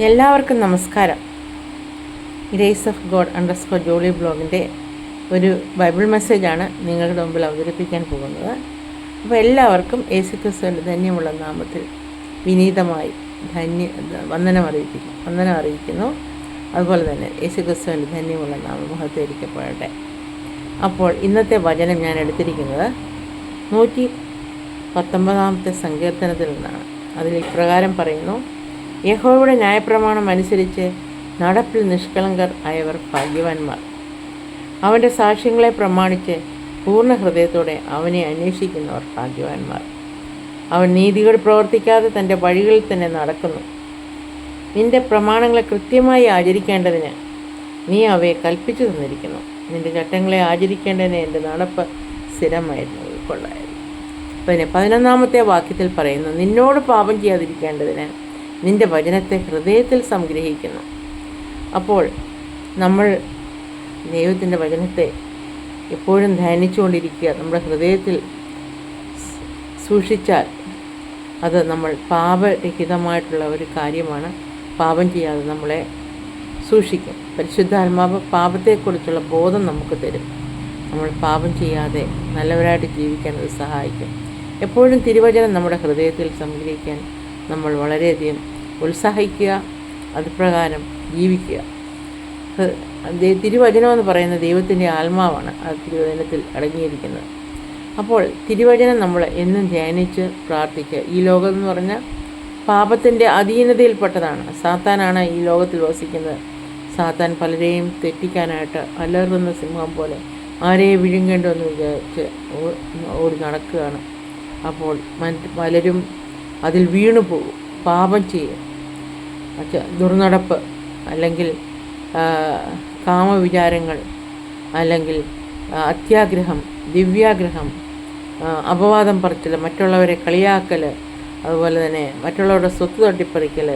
എല്ലാവർക്കും നമസ്കാരം. Grace of God underscore Jolly ബ്ലോഗിന്റെ ഒരു ബൈബിൾ മെസ്സേജാണ് നിങ്ങളുടെ മുമ്പിൽ അവതരിപ്പിക്കാൻ പോകുന്നത്. അപ്പോൾ എല്ലാവർക്കും യേശു ക്രിസ്തുവിന്റെ ധന്യമുള്ള നാമത്തിൽ വിനീതമായി ധന്യ വന്ദനം അറിയിക്കുന്നു വന്ദനം അറിയിക്കുന്നു. അതുപോലെ തന്നെ യേശു ക്രിസ്തുവിന്റെ ധന്യമുള്ള നാമം മഹത്വരിക്കപ്പെടട്ടെ അപ്പോൾ ഇന്നത്തെ വചനം ഞാൻ എടുത്തിരിക്കുന്നത് നൂറ്റി പത്തൊമ്പതാമത്തെ സങ്കീർത്തനത്തിൽ നിന്നാണ്. അതിൽ ഇപ്രകാരം പറയുന്നു യഹോവയുടെ ന്യായപ്രമാണം അനുസരിച്ച് നടപ്പിൽ നിഷ്കളങ്കർ ആയവർ ഭാഗ്യവാന്മാർ. അവന്റെ സാക്ഷ്യങ്ങളെ പ്രമാണിച്ച് പൂർണ ഹൃദയത്തോടെ അവനെ അന്വേഷിക്കുന്നവർ ഭാഗ്യവാന്മാർ. അവൻ നീതികൾ പ്രവർത്തിക്കാതെ തന്റെ വഴികളിൽ തന്നെ നടക്കുന്നു. നിന്റെ പ്രമാണങ്ങളെ കൃത്യമായി ആചരിക്കേണ്ടതിന് നീ അവയെ കൽപ്പിച്ചു തന്നിരിക്കുന്നു. നിന്റെ ചട്ടങ്ങളെ ആചരിക്കേണ്ടതിന് എന്റെ നടപ്പ് സ്ഥിരമായിരുന്നു. ഉൾക്കൊള്ളായിരുന്നു. പിന്നെ പതിനൊന്നാമത്തെ വാക്യത്തിൽ പറയുന്നു നിന്നോട് പാപം ചെയ്യാതിരിക്കേണ്ടതിന് നിന്റെ വചനത്തെ ഹൃദയത്തിൽ സംഗ്രഹിക്കുന്നു. അപ്പോൾ നമ്മൾ ദൈവത്തിന്റെ വചനത്തെ എപ്പോഴും ധ്യാനിച്ചുകൊണ്ടിരിക്കുക. നമ്മുടെ ഹൃദയത്തിൽ സൂക്ഷിച്ചാൽ അത് നമ്മൾ പാപരഹിതമായിട്ടുള്ള ഒരു കാര്യമാണ്. പാപം ചെയ്യാതെ നമ്മളെ സൂക്ഷിക്കും. പരിശുദ്ധാത്മാവ് പാപത്തെക്കുറിച്ചുള്ള ബോധം നമുക്ക് തരും. നമ്മൾ പാപം ചെയ്യാതെ നല്ലവരായിട്ട് ജീവിക്കാൻ അത് സഹായിക്കും. എപ്പോഴും തിരുവചനം നമ്മുടെ ഹൃദയത്തിൽ സംഗ്രഹിക്കാൻ നമ്മൾ വളരെയധികം ഉത്സാഹിക്കുക. അതുപ്രകാരം ജീവിക്കുക. തിരുവചനം എന്ന് പറയുന്ന ദൈവത്തിന്റെ ആത്മാവാണ്. ആ തിരുവചനത്തിൽ അടങ്ങിയിരിക്കുന്നത്. അപ്പോൾ തിരുവചനം നമ്മൾ എന്നും ധ്യാനിച്ച് പ്രാർത്ഥിക്കുക. ഈ ലോകം എന്ന് പറഞ്ഞാൽ പാപത്തിന്റെ അധീനതയിൽപ്പെട്ടതാണ്. സാത്താനാണ് ഈ ലോകത്തിൽ വസിക്കുന്നത്. സാത്താൻ പലരെയും തെറ്റിക്കാനായിട്ട് അലറുന്ന സിംഹം പോലെ ആരെയും വിഴുങ്ങേണ്ടെന്ന് വിചാരിച്ച് ഓടി നടക്കുകയാണ്. അപ്പോൾ മറ്റ് പലരും അതിൽ വീണു പോകും പാപം ചെയ്യും. ദുർനടപ്പ് അല്ലെങ്കിൽ കാമവിചാരങ്ങൾ അല്ലെങ്കിൽ അത്യാഗ്രഹം ദിവ്യാഗ്രഹം അപവാദം പറച്ചിൽ മറ്റുള്ളവരെ കളിയാക്കൽ അതുപോലെ തന്നെ മറ്റുള്ളവരുടെ സ്വത്ത് തട്ടിപ്പറിക്കൽ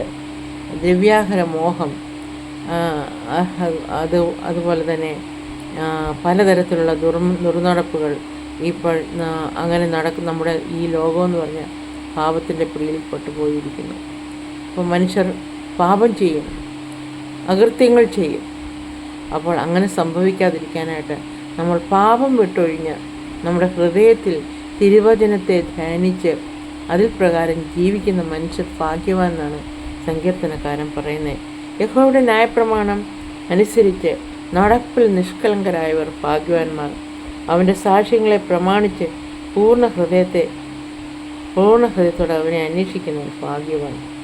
ദിവ്യാഹര മോഹം അത് അതുപോലെ തന്നെ പലതരത്തിലുള്ള ദുർ ദുർനടപ്പുകൾ ഇപ്പോൾ അങ്ങനെ നടക്കും നമ്മുടെ ഈ ലോകമെന്ന് പറഞ്ഞാൽ പാപത്തിന്റെ പിടിയിൽ പെട്ടുപോയിരിക്കുന്നു. അപ്പോൾ മനുഷ്യർ പാപം ചെയ്യും. അകൃത്യങ്ങൾ ചെയ്യും. അപ്പോൾ അങ്ങനെ സംഭവിക്കാതിരിക്കാനായിട്ട് നമ്മൾ പാപം വിട്ടൊഴിഞ്ഞ് നമ്മുടെ ഹൃദയത്തിൽ തിരുവചനത്തെ ധ്യാനിച്ച് അതിൽ പ്രകാരം ജീവിക്കുന്ന മനുഷ്യർ ഭാഗ്യവാൻ എന്നാണ് സങ്കീർത്തനക്കാരൻ പറയുന്നത് യഹോയുടെ ന്യായപ്രമാണം അനുസരിച്ച് നടപ്പിൽ നിഷ്കളങ്കരായവർ ഭാഗ്യവാന്മാർ. അവന്റെ സാക്ഷ്യങ്ങളെ പ്രമാണിച്ച് പൂർണ ഹൃദയത്തെ പൂർണ ഹൃദയത്തോടെ അവനെ അന്വേഷിക്കുന്നവർ ഭാഗ്യവാൻ.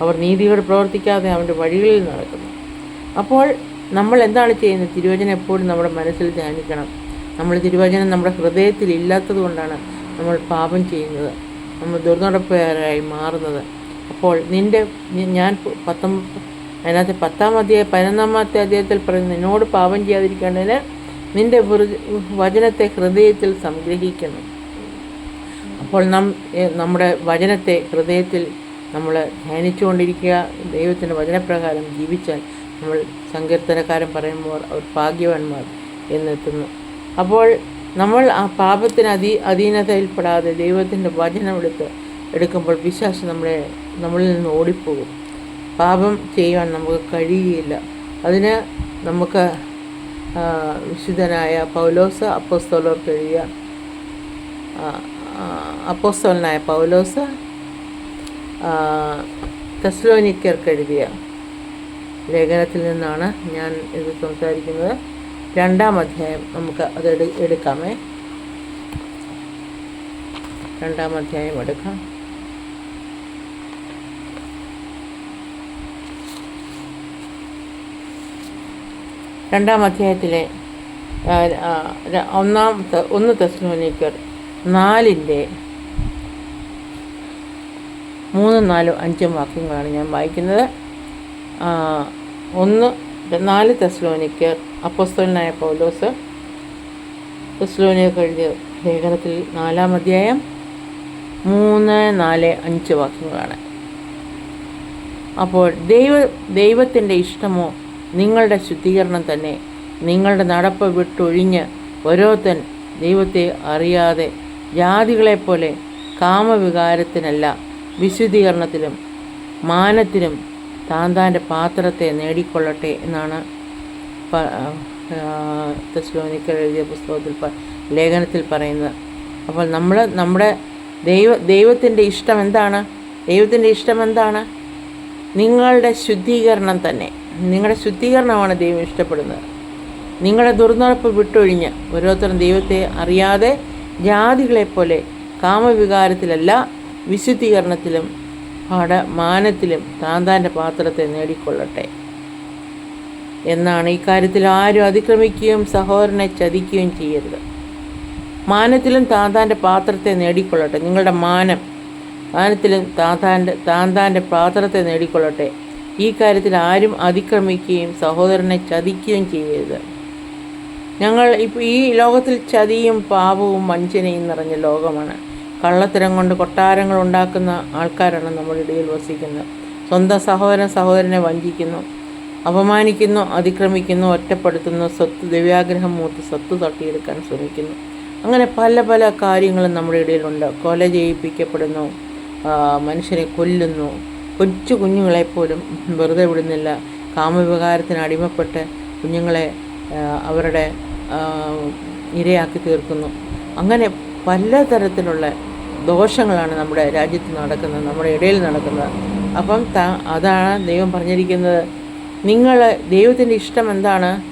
അവർ നീതിയോട് പ്രവർത്തിക്കാതെ അവന്റെ വഴികളിൽ നടക്കുന്നു. അപ്പോൾ നമ്മൾ എന്താണ് ചെയ്യുന്നത്? തിരുവചനം എപ്പോഴും നമ്മുടെ മനസ്സിൽ ധ്യാനിക്കണം. നമ്മൾ തിരുവചനം നമ്മുടെ ഹൃദയത്തിൽ ഇല്ലാത്തത് കൊണ്ടാണ് നമ്മൾ പാപം ചെയ്യുന്നത്. നമ്മൾ ദുർനടപ്പുകാരായി മാറുന്നത്. അപ്പോൾ നിന്റെ ഞാൻ പത്തൊമ്പത് അതിനകത്ത് പത്താം അധ്യായ പതിനൊന്നാമത്തെ അധ്യായത്തിൽ പറയുന്നത് നിന്നോട് പാപം ചെയ്യാതിരിക്കേണ്ടതിന് നിന്റെ വചനത്തെ ഹൃദയത്തിൽ സംഗ്രഹിക്കുന്നു അപ്പോൾ നാം നമ്മുടെ വചനത്തെ ഹൃദയത്തിൽ നമ്മൾ ധ്യാനിച്ചുകൊണ്ടിരിക്കുക ദൈവത്തിന്റെ വചനപ്രകാരം ജീവിച്ചാൽ നമ്മൾ സങ്കീർത്തനക്കാരൻ പറയുമ്പോൾ അവർ ഭാഗ്യവാന്മാർ എന്നെത്തുന്നു. അപ്പോൾ നമ്മൾ ആ പാപത്തിന് അധീ അധീനതയിൽപ്പെടാതെ ദൈവത്തിന്റെ വചനം എടുത്ത് എടുക്കുമ്പോൾ വിശ്വാസം നമ്മളെ നമ്മളിൽ നിന്ന് ഓടിപ്പോകും. പാപം ചെയ്യുവാൻ നമുക്ക് കഴിയുകയില്ല. അതിന് നമുക്ക് വിശുദ്ധനായ പൗലോസ് അപ്പോസ്തോലോർക്ക് എഴുതിയ അപ്പോസ്തോലനായ പൗലോസ് തെസ്ലോനിക്കർക്ക് എഴുതിയ ലേഖനത്തിൽ നിന്നാണ് ഞാൻ ഇത് സംസാരിക്കുന്നത്. രണ്ടാം അധ്യായം നമുക്ക് അത് എടുക്കാമേ. രണ്ടാം അധ്യായം എടുക്കാം. രണ്ടാം അധ്യായത്തിലെ ഒന്നാം ഒന്ന് തെസ്ലോനിക്കർ നാലിന്റെ മൂന്നും നാലും അഞ്ചും വാക്യങ്ങളാണ് ഞാൻ വായിക്കുന്നത്. ഒന്ന് നാല് തെസ്ലോനിക്കർ അപ്പോസ്തോലിനായ പൗലോസ് തെസ്ലോനിയർ എഴുതിയ ലേഖനത്തിൽ നാലാം അധ്യായം മൂന്ന് നാല് അഞ്ച് വാക്യങ്ങളാണ്. അപ്പോൾ ദൈവ ദൈവത്തിന്റെ ഇഷ്ടമോ നിങ്ങളുടെ ശുദ്ധീകരണം തന്നെ. നിങ്ങളുടെ നടപ്പ് വിട്ടൊഴിഞ്ഞ് ഓരോരുത്തൻ ദൈവത്തെ അറിയാതെ ജാതികളെപ്പോലെ കാമവികാരത്തിനല്ല. വിശുദ്ധീകരണത്തിലും മാനത്തിലും താൻ താന്റെ പാത്രത്തെ നേടിക്കൊള്ളട്ടെ എന്നാണ് തെസ്ലോനിക്കൽ എഴുതിയ പുസ്തകത്തിൽ ലേഖനത്തിൽ പറയുന്നത്. അപ്പോൾ നമ്മൾ നമ്മുടെ ദൈവ ദൈവത്തിന്റെ ഇഷ്ടം എന്താണ്? ദൈവത്തിന്റെ ഇഷ്ടം എന്താണ്? നിങ്ങളുടെ ശുദ്ധീകരണം തന്നെ. നിങ്ങളുടെ ശുദ്ധീകരണമാണ് ദൈവം ഇഷ്ടപ്പെടുന്നത്. നിങ്ങളുടെ ദുർനടപ്പ് വിട്ടൊഴിഞ്ഞ് ഓരോരുത്തരും ദൈവത്തെ അറിയാതെ ജാതികളെപ്പോലെ കാമവികാരത്തിലല്ല വിശുദ്ധീകരണത്തിലും പാഠമാനത്തിലും താന്താന്റെ പാത്രത്തെ നേടിക്കൊള്ളട്ടെ. എന്നാണ് ഈ കാര്യത്തിൽ ആരും അതിക്രമിക്കുകയും സഹോദരനെ ചതിക്കുകയും ചെയ്യരുത്. മാനത്തിലും താന്താന്റെ പാത്രത്തെ നേടിക്കൊള്ളട്ടെ. നിങ്ങളുടെ മാനം മാനത്തിലും താന്താന്റെ താന്താന്റെ പാത്രത്തെ നേടിക്കൊള്ളട്ടെ. ഈ കാര്യത്തിൽ ആരും അതിക്രമിക്കുകയും സഹോദരനെ ചതിക്കുകയും ചെയ്യരുത്. ഞങ്ങൾ ഇപ്പോൾ ഈ ലോകത്തിൽ ചതിയും പാപവും വഞ്ചനയും നിറഞ്ഞ ലോകമാണ്. കള്ളത്തരം കൊണ്ട് കൊട്ടാരങ്ങൾ ഉണ്ടാക്കുന്ന ആൾക്കാരാണ് നമ്മുടെ ഇടയിൽ വസിക്കുന്നത്. സ്വന്തം സഹോദരൻ സഹോദരനെ വഞ്ചിക്കുന്നു അപമാനിക്കുന്നു അതിക്രമിക്കുന്നു ഒറ്റപ്പെടുത്തുന്നു സ്വത്ത് ദിവ്യാഗ്രഹം മൂത്ത് സ്വത്ത് തട്ടിയെടുക്കാൻ ശ്രമിക്കുന്നു. അങ്ങനെ പല പല കാര്യങ്ങളും നമ്മുടെ ഇടയിലുണ്ട്. കൊല ചെയ്യിപ്പിക്കപ്പെടുന്നു മനുഷ്യരെ കൊല്ലുന്നു. കൊച്ചു കുഞ്ഞുങ്ങളെപ്പോലും വെറുതെ വിടുന്നില്ല. കാമവികാരത്തിന് അടിമപ്പെട്ട് കുഞ്ഞുങ്ങളെ അവരുടെ ഇരയാക്കി തീർക്കുന്നു. അങ്ങനെ പലതരത്തിലുള്ള ദോഷങ്ങളാണ് നമ്മുടെ രാജ്യത്ത് നടക്കുന്നത് നമ്മുടെ ഇടയിൽ നടക്കുന്നത്. അപ്പം ത അതാണ് ദൈവം പറഞ്ഞിരിക്കുന്നത്. നിങ്ങൾ ദൈവത്തിന്റെ ഇഷ്ടം എന്താണ്?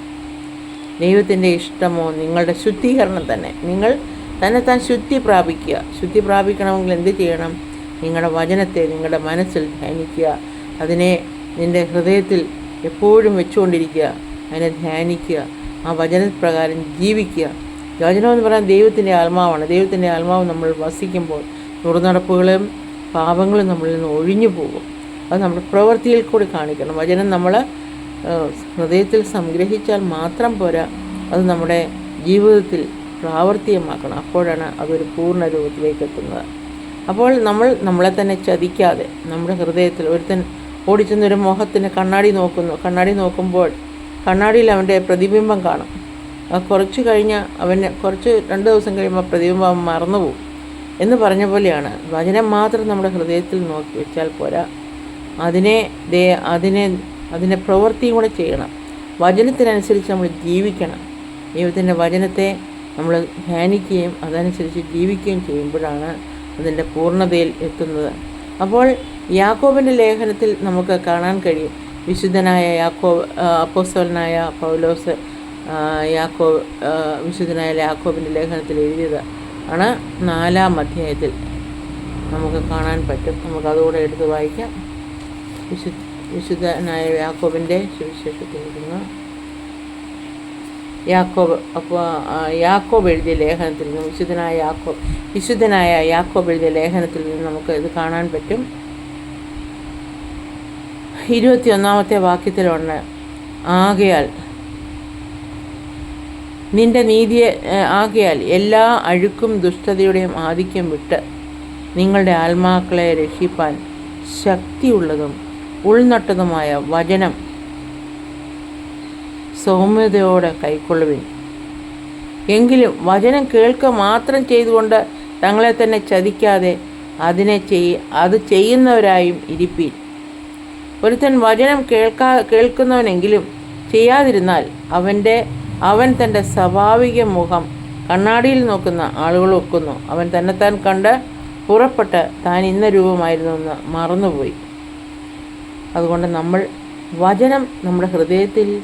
ദൈവത്തിന്റെ ഇഷ്ടമോ? നിങ്ങളുടെ ശുദ്ധീകരണം തന്നെ. നിങ്ങൾ തന്നെ താൻ ശുദ്ധി പ്രാപിക്കുക. ശുദ്ധി പ്രാപിക്കണമെങ്കിൽ എന്ത് ചെയ്യണം? നിങ്ങളുടെ വചനത്തെ നിങ്ങളുടെ മനസ്സിൽ ധ്യാനിക്കുക. അതിനെ നിന്റെ ഹൃദയത്തിൽ എപ്പോഴും വെച്ചുകൊണ്ടിരിക്കുക. അതിനെ ധ്യാനിക്കുക. ആ വചനപ്രകാരം ജീവിക്കുക. വചനം എന്ന് പറയാൻ ദൈവത്തിന്റെ ആത്മാവാണ്. ദൈവത്തിന്റെ ആത്മാവ് നമ്മൾ വസിക്കുമ്പോൾ നുറുനടപ്പുകളും പാപങ്ങളും നമ്മളിൽ നിന്ന് ഒഴിഞ്ഞു പോകും. അത് നമ്മുടെ പ്രവൃത്തിയിൽ കൂടി കാണിക്കണം. വചനം നമ്മൾ ഹൃദയത്തിൽ സംഗ്രഹിച്ചാൽ മാത്രം പോരാ. അത് നമ്മുടെ ജീവിതത്തിൽ പ്രാവർത്തികമാക്കണം. അപ്പോഴാണ് അതൊരു പൂർണ രൂപത്തിലേക്ക് എത്തുന്നത്. അപ്പോൾ നമ്മൾ നമ്മളെ തന്നെ ചതിക്കാതെ നമ്മുടെ ഹൃദയത്തിൽ ഒരുത്തൻ ഓടിച്ചെന്നൊരു മോഹത്തിന് കണ്ണാടി നോക്കുന്നു. കണ്ണാടി നോക്കുമ്പോൾ കണ്ണാടിയിൽ അവന്റെ പ്രതിബിംബം കാണും. കുറച്ച് കഴിഞ്ഞ് അവന് കുറച്ച് രണ്ട് ദിവസം കഴിയുമ്പോൾ പ്രതിബിംബം അവൻ മറന്നുപോകും എന്ന് പറഞ്ഞ പോലെയാണ്. വചനം മാത്രം നമ്മുടെ ഹൃദയത്തിൽ നോക്കി വെച്ചാൽ പോരാ. അതിനെ ദേ അതിനെ അതിന്റെ പ്രവൃത്തിയും കൂടെ ചെയ്യണം. വചനത്തിനനുസരിച്ച് നമ്മൾ ജീവിക്കണം. ദൈവത്തിന്റെ വചനത്തെ നമ്മൾ ധ്യാനിക്കുകയും അതനുസരിച്ച് ജീവിക്കുകയും ചെയ്യുമ്പോഴാണ് അതിന്റെ പൂർണതയിൽ എത്തുന്നത്. അപ്പോൾ യാക്കോബിന്റെ ലേഖനത്തിൽ നമുക്ക് കാണാൻ കഴിയും. വിശുദ്ധനായ യാക്കോ അപ്പോസ്തലനായ പൗലോസ് യാക്കോ വിശുദ്ധനായ യാക്കോബിന്റെ ലേഖനത്തിൽ എഴുതിയത് ആണ് നാലാം അധ്യായത്തിൽ. നമുക്ക് കാണാൻ പറ്റും. നമുക്കതുകൂടെ എടുത്ത് വായിക്കാം. വിശു വിശുദ്ധനായ യാക്കോബിന്റെ സുവിശേഷത്തിൽ യാക്കോബ് അപ്പോൾ യാക്കോബ് എഴുതിയ ലേഖനത്തിൽ നിന്ന് വിശുദ്ധനായ യാക്കോബ് വിശുദ്ധനായ യാക്കോബ് എഴുതിയ ലേഖനത്തിൽ നിന്ന് നമുക്ക് ഇത് കാണാൻ പറ്റും. ഇരുപത്തിയൊന്നാമത്തെ വാക്യത്തിലുണ്ട് ആകയാൽ നിന്റെ നീതിയെ ആകിയാൽ എല്ലാ അഴുക്കും ദുഷ്ടതയുടെയും ആധിക്യം വിട്ട് നിങ്ങളുടെ ആത്മാക്കളെ രക്ഷിപ്പാൻ ശക്തിയുള്ളതും ഉൾനട്ടതുമായ വചനം സൗമ്യതയോടെ കൈക്കൊള്ളുവിൻ. എങ്കിലും വചനം കേൾക്കുക മാത്രം ചെയ്തുകൊണ്ട് തങ്ങളെ തന്നെ ചതിക്കാതെ അതിനെ ചെയ് അത് ചെയ്യുന്നവരായും ഇരിപ്പീൻ. ഒരുത്തൻ വചനം കേൾക്കാ കേൾക്കുന്നവനെങ്കിലും ചെയ്യാതിരുന്നാൽ അവന്റെ അവൻ തന്റെ സ്വാഭാവിക മുഖം കണ്ണാടിയിൽ നോക്കുന്ന ആളുകൾ ഒക്കുന്നു. അവൻ തന്നെത്താൻ കണ്ട് പുറപ്പെട്ട് താൻ ഇന്ന രൂപമായിരുന്നുവെന്ന് മറന്നുപോയി. അതുകൊണ്ട് നമ്മൾ വചനം നമ്മുടെ ഹൃദയത്തിൽ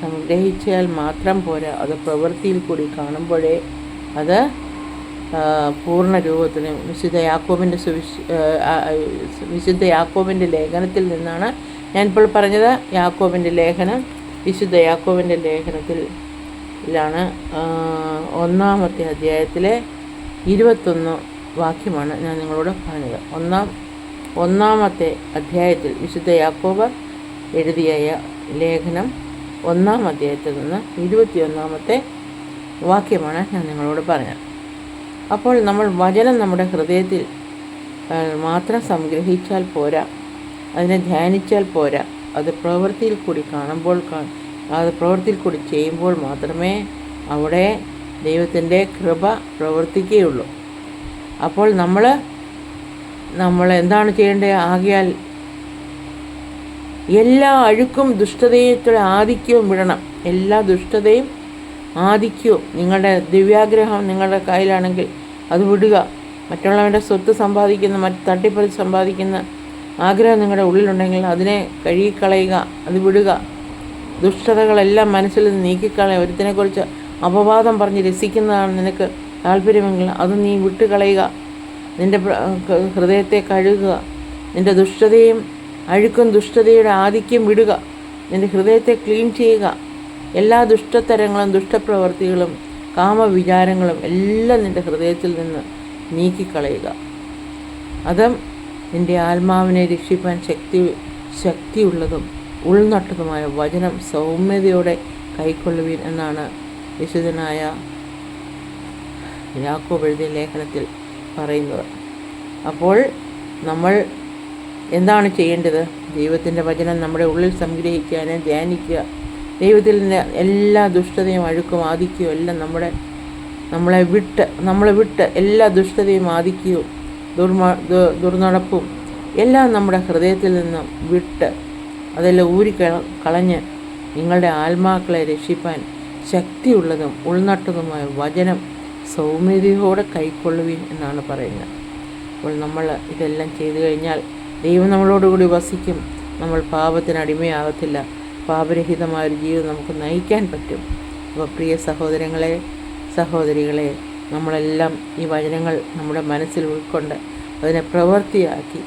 സംഗ്രഹിച്ചാൽ മാത്രം പോരാ. അത് പ്രവൃത്തിയിൽ കൂടി കാണുമ്പോഴേ അത് പൂർണ രൂപത്തിന് വിശുദ്ധ യാക്കോബിന്റെ സുവിശ വിശുദ്ധ യാക്കോബിന്റെ ലേഖനത്തിൽ നിന്നാണ് ഞാനിപ്പോൾ പറഞ്ഞത്. യാക്കോബിന്റെ ലേഖനം വിശുദ്ധ യാക്കോബിന്റെ ലേഖനത്തിൽ ലാണ് ആ, ഒന്നാമത്തെ അധ്യായത്തിലെ ഇരുപത്തൊന്ന് വാക്യമാണ് ഞാൻ നിങ്ങളോട് പറഞ്ഞത്. ഒന്നാം ഒന്നാമത്തെ അധ്യായത്തിൽ വിശുദ്ധ യാക്കോബ് എഴുതിയ ലേഖനം ഒന്നാം അധ്യായത്തിൽ നിന്ന് ഇരുപത്തിയൊന്നാമത്തെ വാക്യമാണ് ഞാൻ നിങ്ങളോട് പറഞ്ഞത്. അപ്പോൾ നമ്മൾ വചനം നമ്മുടെ ഹൃദയത്തിൽ മാത്രം സംഗ്രഹിച്ചാൽ പോരാ അതിനെ ധ്യാനിച്ചാൽ പോരാ അത് പ്രവൃത്തിയിൽ കൂടി കാണുമ്പോൾ അത് പ്രവൃത്തിയിൽ കൂടി ചെയ്യുമ്പോൾ മാത്രമേ അവിടെ ദൈവത്തിന്റെ കൃപ പ്രവർത്തിക്കുകയുള്ളൂ. അപ്പോൾ നമ്മൾ നമ്മൾ എന്താണ് ചെയ്യേണ്ടത്? ആകിയാൽ എല്ലാ അഴുക്കും ദുഷ്ടതയുടെ ആധിക്യവും വിടണം. എല്ലാ ദുഷ്ടതയും ആധിക്യവും നിങ്ങളുടെ ദിവ്യാഗ്രഹം നിങ്ങളുടെ കയ്യിലാണെങ്കിൽ അത് വിടുക. മറ്റുള്ളവന്റെ സ്വത്ത് സമ്പാദിക്കുന്ന മറ്റ് തട്ടിപ്പറി സമ്പാദിക്കുന്ന ആഗ്രഹം നിങ്ങളുടെ ഉള്ളിലുണ്ടെങ്കിൽ അതിനെ കഴുകിക്കളയുക അത് വിടുക. ദുഷ്ടതകളെല്ലാം മനസ്സിൽ നിന്ന് നീക്കിക്കളയുക ഒരുത്തിനെക്കുറിച്ച് അപവാദം പറഞ്ഞ് രസിക്കുന്നതാണ് നിനക്ക് താല്പര്യമെങ്കിൽ അത് നീ വിട്ടുകളയുക. നിന്റെ ഹൃദയത്തെ കഴുകുക. നിന്റെ ദുഷ്ടതയും അഴുക്കും ദുഷ്ടതയുടെ ആധിക്യം വിടുക. നിന്റെ ഹൃദയത്തെ ക്ലീൻ ചെയ്യുക. എല്ലാ ദുഷ്ടതരങ്ങളും ദുഷ്ടപ്രവൃത്തികളും കാമവിചാരങ്ങളും എല്ലാം നിന്റെ ഹൃദയത്തിൽ നിന്ന് നീക്കിക്കളയുക. അതും നിന്റെ ആത്മാവിനെ രക്ഷിപ്പാൻ ശക്തി ശക്തിയുള്ളതും. ഉൾനട്ടതുമായ വചനം സൗമ്യതയോടെ കൈക്കൊള്ളുവിൻ എന്നാണ് വിശുദ്ധനായ യാക്കോബ് എഴുതിയ ലേഖനത്തിൽ പറയുന്നത്. അപ്പോൾ നമ്മൾ എന്താണ് ചെയ്യേണ്ടത്? ദൈവത്തിന്റെ വചനം നമ്മുടെ ഉള്ളിൽ സംഗ്രഹിക്കാൻ ധ്യാനിക്കുക. ദൈവത്തിൽ നിന്ന് എല്ലാ ദുഷ്ടതയും അഴുക്കും ആദിക്കുകയും എല്ലാം നമ്മുടെ നമ്മളെ വിട്ട് നമ്മളെ വിട്ട് എല്ലാ ദുഷ്ടതയും ആദിക്കുകയും ദുർമ ദുർനടപ്പും എല്ലാം നമ്മുടെ ഹൃദയത്തിൽ നിന്നും വിട്ട് അതെല്ലാം ഊരി കളഞ്ഞ് നിങ്ങളുടെ ആത്മാക്കളെ രക്ഷിപ്പാൻ ശക്തിയുള്ളതും ഉൾനട്ടതുമായ വചനം സൗമ്യതയോടെ കൈക്കൊള്ളുവിൻ എന്നാണ് പറയുന്നത്. അപ്പോൾ നമ്മൾ ഇതെല്ലാം ചെയ്തു കഴിഞ്ഞാൽ ദൈവം നമ്മളോടുകൂടി വസിക്കും. നമ്മൾ പാപത്തിന് അടിമയാകത്തില്ല. പാപരഹിതമായൊരു ജീവിതം നമുക്ക് നയിക്കാൻ പറ്റും. അപ്പോൾ പ്രിയ സഹോദരങ്ങളെ സഹോദരികളെ നമ്മളെല്ലാം ഈ വചനങ്ങൾ നമ്മുടെ മനസ്സിൽ ഉൾക്കൊണ്ട് അതിനെ പ്രവൃത്തിയാക്കി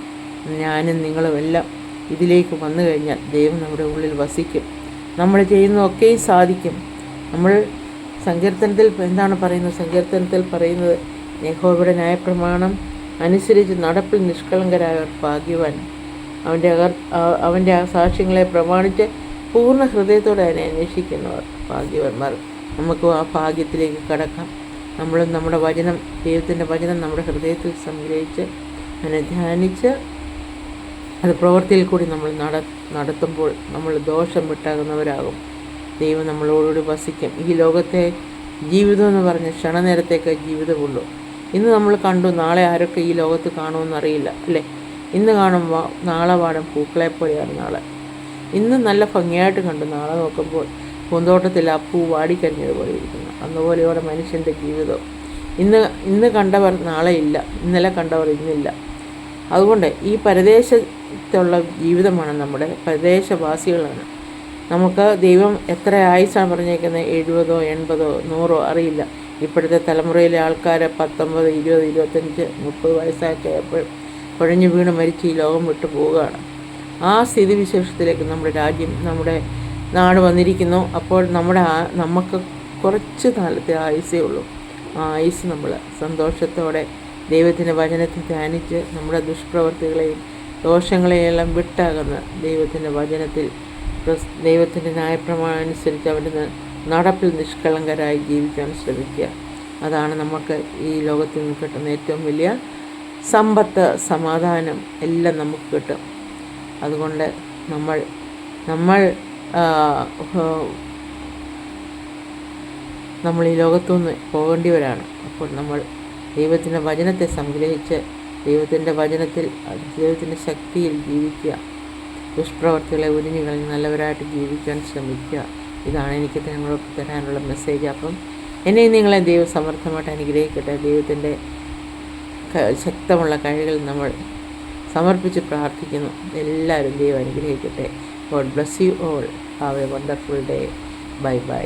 ഞാനും നിങ്ങളും എല്ലാം ഇതിലേക്ക് വന്നു കഴിഞ്ഞാൽ ദൈവം നമ്മുടെ ഉള്ളിൽ വസിക്കും. നമ്മൾ ചെയ്യുന്നതൊക്കെയും സാധിക്കും. നമ്മൾ സങ്കീർത്തനത്തിൽ എന്താണ് പറയുന്നത്? സങ്കീർത്തനത്തിൽ പറയുന്നത് യഹോവയുടെ ന്യായപ്രമാണം അനുസരിച്ച് നടപ്പിൽ നിഷ്കളങ്കരായവർ ഭാഗ്യവാൻ. അവന്റെ അകർ അവന്റെ ആ സാക്ഷ്യങ്ങളെ പ്രമാണിച്ച് പൂർണ ഹൃദയത്തോടെ അതിനെ അന്വേഷിക്കുന്നവർ ഭാഗ്യവന്മാർ. നമുക്ക് ആ ഭാഗ്യത്തിലേക്ക് കടക്കാം. നമ്മളും നമ്മുടെ വചനം ദൈവത്തിന്റെ വചനം നമ്മുടെ ഹൃദയത്തിൽ സംഗ്രഹിച്ച് അതിനെ ധ്യാനിച്ച് അത് പ്രവൃത്തിയിൽ കൂടി നമ്മൾ നട നടത്തുമ്പോൾ നമ്മൾ ദോഷം വിട്ടാകുന്നവരാകും ദൈവം നമ്മളോടുകൂടി വസിക്കും. ഈ ലോകത്തെ ജീവിതം എന്ന് പറഞ്ഞ ക്ഷണനേരത്തേക്ക് ജീവിതമുള്ളൂ. ഇന്ന് നമ്മൾ കണ്ടു നാളെ ആരൊക്കെ ഈ ലോകത്ത് കാണുമെന്നറിയില്ല അല്ലേ? ഇന്ന് കാണും നാളെ പാടും പൂക്കളെ പോലെയാണ് നാളെ. ഇന്ന് നല്ല ഭംഗിയായിട്ട് കണ്ടു. നാളെ നോക്കുമ്പോൾ പൂന്തോട്ടത്തിൽ ആ പൂ വാടിക്കരിഞ്ഞതുപോലെ ഇരിക്കുന്നു. അതുപോലെയോടെ മനുഷ്യന്റെ ജീവിതം ഇന്ന് ഇന്ന് കണ്ടവർ നാളെ ഇല്ല. ഇന്നലെ കണ്ടവർ ഇന്നില്ല. അതുകൊണ്ട് ഈ പരദേശത്തുള്ള ജീവിതമാണ് നമ്മുടെ പ്രദേശവാസികളാണ്. നമുക്ക് ദൈവം എത്ര ആയുസാണ് പറഞ്ഞേക്കുന്നത്? എഴുപതോ എൺപതോ നൂറോ അറിയില്ല. ഇപ്പോഴത്തെ തലമുറയിലെ ആൾക്കാർ പത്തൊമ്പത് ഇരുപത് ഇരുപത്തഞ്ച് മുപ്പത് വയസ്സൊക്കെ കുഴഞ്ഞു വീണ് മരിച്ച് ഈ ലോകം വിട്ടു പോവുകയാണ്. ആ സ്ഥിതിവിശേഷത്തിലേക്ക് നമ്മുടെ രാജ്യം നമ്മുടെ നാട് വന്നിരിക്കുന്നു. അപ്പോൾ നമ്മുടെ നമുക്ക് കുറച്ച് കാലത്തെ ആയുസേ ഉള്ളൂ. ആ ആയുസ് നമ്മൾ സന്തോഷത്തോടെ ദൈവത്തിന്റെ വചനത്തെ ധ്യാനിച്ച് നമ്മുടെ ദുഷ്പ്രവർത്തികളെയും ദോഷങ്ങളെയെല്ലാം വിട്ടകന്ന് ദൈവത്തിന്റെ വചനത്തിൽ. ദൈവത്തിന്റെ ന്യായപ്രമാണം അനുസരിച്ച് അവന്റെ നടപ്പിൽ നിഷ്കളങ്കരായി ജീവിക്കാൻ ശ്രമിക്കുക. അതാണ് നമുക്ക് ഈ ലോകത്തിൽ നിന്ന് കിട്ടുന്ന ഏറ്റവും വലിയ സമ്പത്ത് സമാധാനം എല്ലാം നമുക്ക് കിട്ടും. അതുകൊണ്ട് നമ്മൾ നമ്മൾ നമ്മൾ ഈ ലോകത്തുനിന്ന് പോകേണ്ടിവരാണ്. അപ്പോൾ നമ്മൾ ദൈവത്തിന്റെ വചനത്തെ സംഗ്രഹിച്ച് ദൈവത്തിന്റെ വചനത്തിൽ ദൈവത്തിന്റെ ശക്തിയിൽ ജീവിക്കുക. ദുഷ്പ്രവർത്തികളെ ഉരിഞ്ഞു കളഞ്ഞ് നല്ലവരായിട്ട് ജീവിക്കാൻ ശ്രമിക്കുക. ഇതാണ് എനിക്ക് നിങ്ങൾക്ക് തരാനുള്ള മെസ്സേജ് അപ്പം എന്നെയും നിങ്ങളെ ദൈവം സമർത്ഥമായിട്ട് അനുഗ്രഹിക്കട്ടെ. ദൈവത്തിന്റെ ശക്തമുള്ള കഴികൾ നമ്മൾ സമർപ്പിച്ച് പ്രാർത്ഥിക്കുന്നു. എല്ലാവരും ദൈവം അനുഗ്രഹിക്കട്ടെ. God bless you all have a wonderful day bye bye